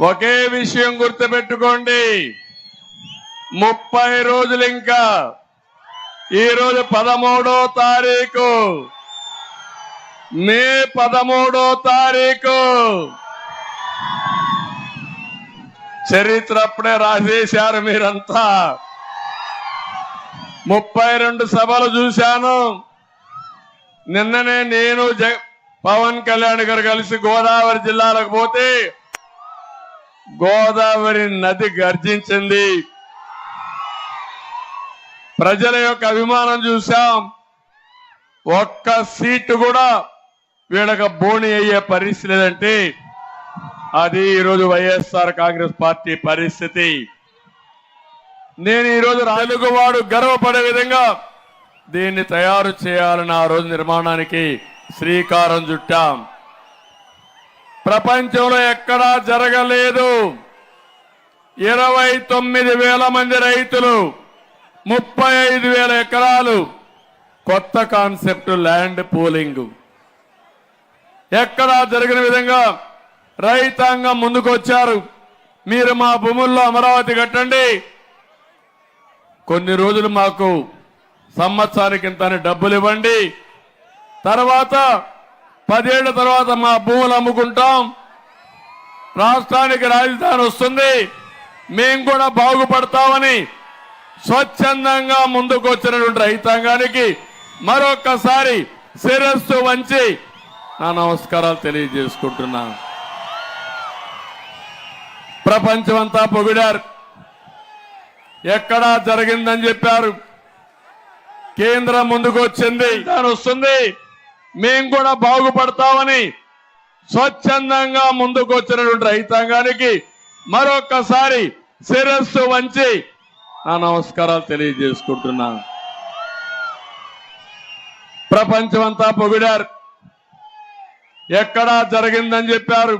ఒకే విషయం గుర్తుపెట్టుకోండి. ముప్పై రోజులు ఇంకా. ఈ రోజు పదమూడో తారీఖు. మే పదమూడో తారీఖు. చరిత్ర అప్పుడే రాసేశారు మీరంతా. ముప్పై రెండు సభలు చూశాను. నిన్ననే నేను జ పవన్ కళ్యాణ్ గారు కలిసి గోదావరి జిల్లాలకు పోతే గోదావరి నది గర్జించింది. ప్రజల యొక్క అభిమానం చూశాం. ఒక్క సీటు కూడా వీళ్ళకి బోణి అయ్యే పరిస్థితి లేదంటే అది ఈరోజు వైఎస్ఆర్ కాంగ్రెస్ పార్టీ పరిస్థితి. నేను ఈరోజు రాలుగువాడు గర్వపడే విధంగా దీన్ని తయారు చేయాలని ఆ రోజు నిర్మాణానికి శ్రీకారం చుట్టాం. ప్రపంచంలో ఎక్కడా జరగలేదు. ఇరవై తొమ్మిది వేల మంది రైతులు ముప్పై ఐదు వేల ఎకరాలు. కొత్త కాన్సెప్ట్ ల్యాండ్ పూలింగ్. ఎక్కడా జరిగిన విధంగా రైతాంగం ముందుకొచ్చారు. మీరు మా భూముల్లో అమరావతి కట్టండి. కొన్ని రోజులు మాకు సంవత్సరానికి ఇంత అని డబ్బులు ఇవ్వండి. తర్వాత పదేళ్ళ తర్వాత మా భూములు అమ్ముకుంటాం. రాష్ట్రానికి రాజధాని వస్తుంది. మేము కూడా బాగుపడతామని స్వచ్ఛందంగా ముందుకు వచ్చినటువంటి రైతాంగానికి మరొక్కసారి శిరస్సు వంచి నా నమస్కారాలు తెలియజేసుకుంటున్నాను ప్రపంచమంతా పొగిడారు. ఎక్కడా జరిగిందని చెప్పారు. కేంద్రం ముందుకు వచ్చింది. దాని వస్తుంది. మేము కూడా బాగుపడతామని స్వచ్ఛందంగా ముందుకు వచ్చినటువంటి రైతాంగానికి మరొకసారి శిరస్సు వంచి నా నమస్కారాలు తెలియజేసుకుంటున్నాను ప్రపంచమంతా పొగిడారు. ఎక్కడా జరిగిందని చెప్పారు.